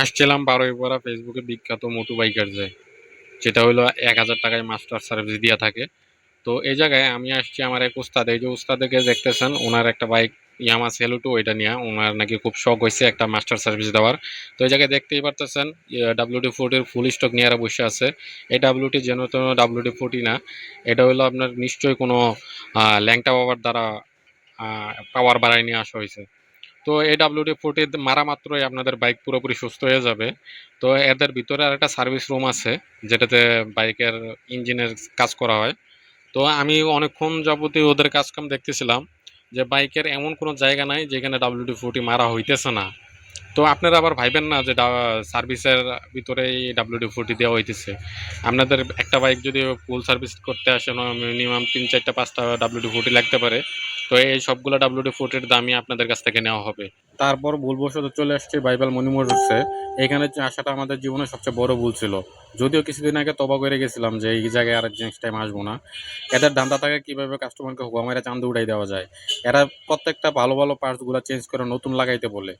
আসছিলাম বারোই পড়া ফেসবুকে বিখ্যাত মোটু বাইকার যে, যেটা হলো এক হাজার টাকায় মাস্টার সার্ভিস দিয়া থাকে। তো এই জায়গায় আমি আসছি আমার এক উস্তাদ, এই যে উস্তাদকে দেখতেছেন, ওনার একটা বাইক ইয়ামা সেলুটু ওইটা নিয়ে, ওনার নাকি খুব শখ হয়েছে একটা মাস্টার সার্ভিস দেওয়ার। তো এই জায়গায় দেখতেই পারতেছেন ডাব্লিউডি ফোর্টির ফুল স্টক নিয়ে বসে আছে। এই ডাব্লিউটি যেন তেন ডাব্লিউডি ফোর্টি না, এটা হলো আপনার নিশ্চয়ই কোনো ল্যাংটা বাবার দ্বারা পাওয়ার বাড়ায় নিয়ে আসা হয়েছে তো এই ডাব্লিউডি ফোর্টি মারা মাত্রই আপনাদের বাইক পুরোপুরি সুস্থ হয়ে যাবে। তো এদের ভিতরে আর একটা সার্ভিস রুম আছে, যেটাতে বাইকের ইঞ্জিনের কাজ করা হয়। তো আমি অনেকক্ষণ যাবতীয় ওদের কাজকাম দেখতেছিলাম যে বাইকের এমন কোনো জায়গা নাই যেখানে ডাব্লিউডি ফোর্টি মারা হইতেছে না। তো আপনারা আবার ভাইবেন না যে সার্ভিসের ভিতরেই ডাব্লিউডি ফোর্টি দেওয়া হইতেছে। আপনাদের একটা বাইক যদি ফুল সার্ভিস করতে আসে মিনিমাম তিন চারটা, পাঁচটা ডাব্লিউডি ফোর্টি লাগতে পারে। তো এই সবগুলো ডাব্লিউডি ফোর্টের দামই আপনাদের কাছ থেকে নেওয়া হবে। তারপর ভুলবশত চলে আসছে বাইবেল মনিমোটরসে এখানে আসাটা আমাদের জীবনে সবচেয়ে বড় ভুল ছিল। যদিও কিছুদিন আগে তবা করে গেছিলাম যে এই জায়গায় আর নেক্সট টাইম আসব না। এদের ধান্দা থাকে কীভাবে কাস্টমারকে হুয়া চান্দ উড়াই দেওয়া যায়। এরা প্রত্যেকটা ভালো ভালো পার্টসগুলো চেঞ্জ করে নতুন লাগাইতে বলে।